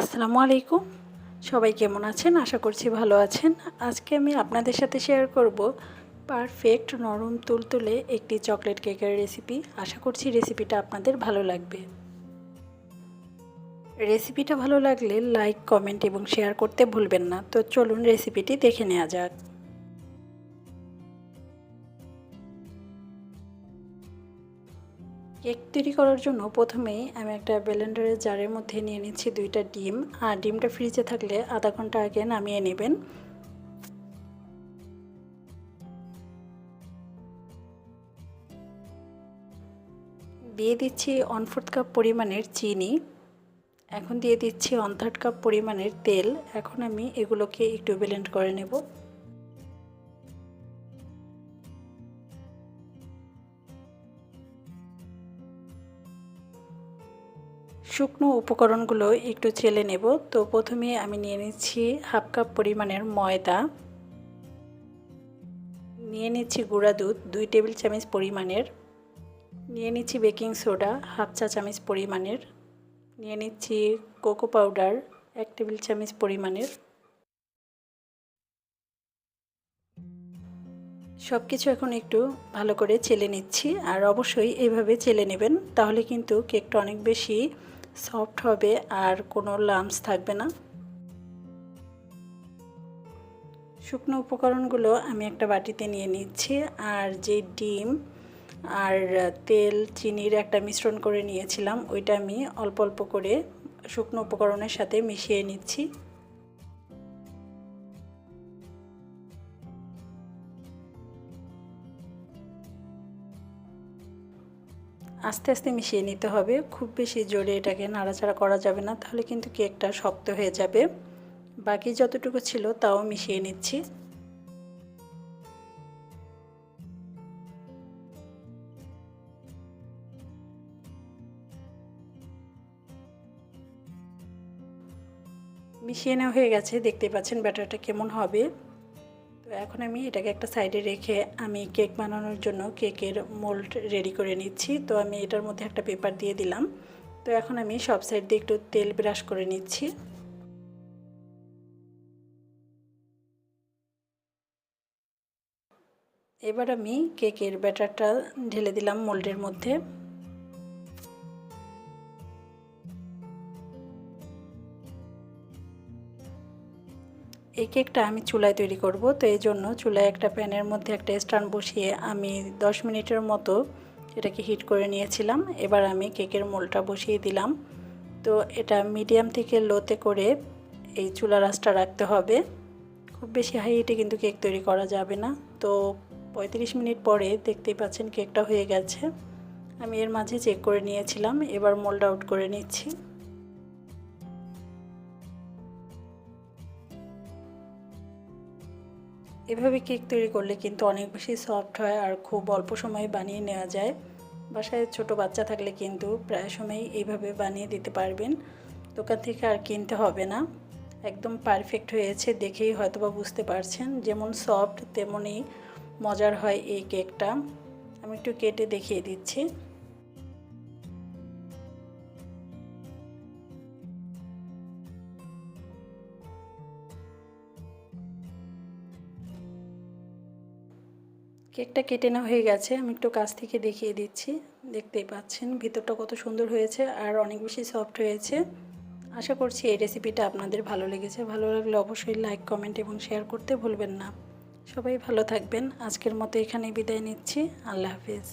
আসসালামু আলাইকুম। সবাই কেমন আছেন? আশা করছি ভালো আছেন। আজকে আমি আপনাদের সাথে শেয়ার করব পারফেক্ট নরম তুলতুলে একটি চকলেট কেকের রেসিপি আশা করছি রেসিপিটা আপনাদের ভালো লাগবে। রেসিপিটা ভালো লাগলে লাইক কমেন্ট এবং শেয়ার করতে ভুলবেন না। তো চলুন রেসিপিটি দেখে নেওয়া যাক। কেক তৈরি করার জন্য প্রথমেই আমি একটা ব্লেন্ডারের জারের মধ্যে নিয়ে নিচ্ছি দুইটা ডিম। আর ডিমটা ফ্রিজে থাকলে আধা ঘণ্টা আগে নামিয়ে নেবেন। দিয়ে দিচ্ছি ওয়ান ফোর্থ কাপ পরিমাণের চিনি। এখন দিয়ে দিচ্ছি ওয়ান থার্ড কাপ পরিমাণের তেল। এখন আমি এগুলোকে একটু ব্লেন্ড করে নেব। শুকনো উপকরণগুলো একটু চেলে নেব। তো প্রথমে আমি নিয়ে নিচ্ছি হাফ কাপ পরিমাণের ময়দা। নিয়ে নিচ্ছি গুঁড়া দুধ, দুই টেবিল চামচ পরিমাণের। নিয়ে নিচ্ছি বেকিং সোডা, হাফ চা চামচ পরিমাণের। নিয়ে নিচ্ছি কোকো পাউডার, এক টেবিল চামচ পরিমাণের। সব কিছু এখন একটু ভালো করে চেলে নিচ্ছি, আর অবশ্যই এইভাবে চেলে নেবেন, তাহলে কিন্তু কেকটা অনেক বেশি সফট হবে আর কোনো লামস থাকবে না। শুকনো উপকরণগুলো আমি একটা বাটিতে নিয়ে নিচ্ছি, আর যে ডিম আর তেল, চিনির একটা মিশ্রণ করে নিয়েছিলাম, ওইটা আমি অল্প অল্প করে শুকনো উপকরণের সাথে মিশিয়ে নিচ্ছি। আস্তে আস্তে মিশিয়ে নিতে হবে। খুব বেশি জোরে এটাকে নাড়াচাড়া করা যাবে না, তাহলে কিন্তু কেকটা শক্ত হয়ে যাবে। বাকি যতটুকু ছিল তাও মিশিয়ে নিচ্ছি। মিশিয়ে নেওয়া হয়ে গেছে, দেখতে পাচ্ছেন ব্যাটারটা কেমন হবে। এখন আমি এটাকে একটা সাইডে রেখে আমি কেক বানানোর জন্য কেকের মোল্ড রেডি করে নিচ্ছি। তো আমি এটার মধ্যে একটা পেপার দিয়ে দিলাম। তো এখন আমি সব সাইড দিয়ে একটু তেল ব্রাশ করে নিচ্ছি। এবার আমি কেকের ব্যাটারটা ঢেলে দিলাম মোল্ডের মধ্যে। এই কেকটা আমি চুলায় তৈরি করব। তো এই জন্য চুলায় একটা প্যানের মধ্যে একটা স্ট্যান্ড বসিয়ে আমি 10 মিনিটের মতো এটাকে হিট করে নিয়েছিলাম। এবার আমি কেকের মোলটা বসিয়ে দিলাম। তো এটা মিডিয়াম থেকে লোতে করে এই চুলা রাসটা রাখতে হবে। খুব বেশি হাই হিটে কিন্তু কেক তৈরি করা যাবে না। তো পঁয়ত্রিশ মিনিট পরে দেখতেই পাচ্ছেন কেকটা হয়ে গেছে। আমি এর মাঝে চেক করে নিয়েছিলাম। এবার মোল্ড আউট করে নিচ্ছি। এভাবে কেক তৈরি করলে কিন্তু অনেক বেশি সফট হয় আর খুব অল্প সময়ে বানিয়ে নেওয়া যায়। বাসায় ছোট বাচ্চা থাকলে কিন্তু প্রায় সময় এইভাবে বানিয়ে দিতে পারবেন। দোকান থেকে আর কিনতে হবে না। একদম পারফেক্ট হয়েছে দেখেই হয়তোবা বুঝতে পারছেন। যেমন সফট, তেমনই মজার হয় এই কেকটা। আমি একটু কেটে দেখিয়ে দিচ্ছি। কেকটা কেটে না হয়ে গেছে, আমি একটু কাছ থেকে দেখিয়ে দিচ্ছি। দেখতেই পাচ্ছেন, ভিতরটা কত সুন্দর হয়েছে আর অনেক বেশি সফট হয়েছে। আশা করছি এই রেসিপিটা আপনাদের ভালো লেগেছে। ভালো লাগলে অবশ্যই লাইক কমেন্ট এবং শেয়ার করতে ভুলবেন না। সবাই ভালো থাকবেন। আজকের মতো এখানেই বিদায় নিচ্ছি। আল্লাহ হাফিজ।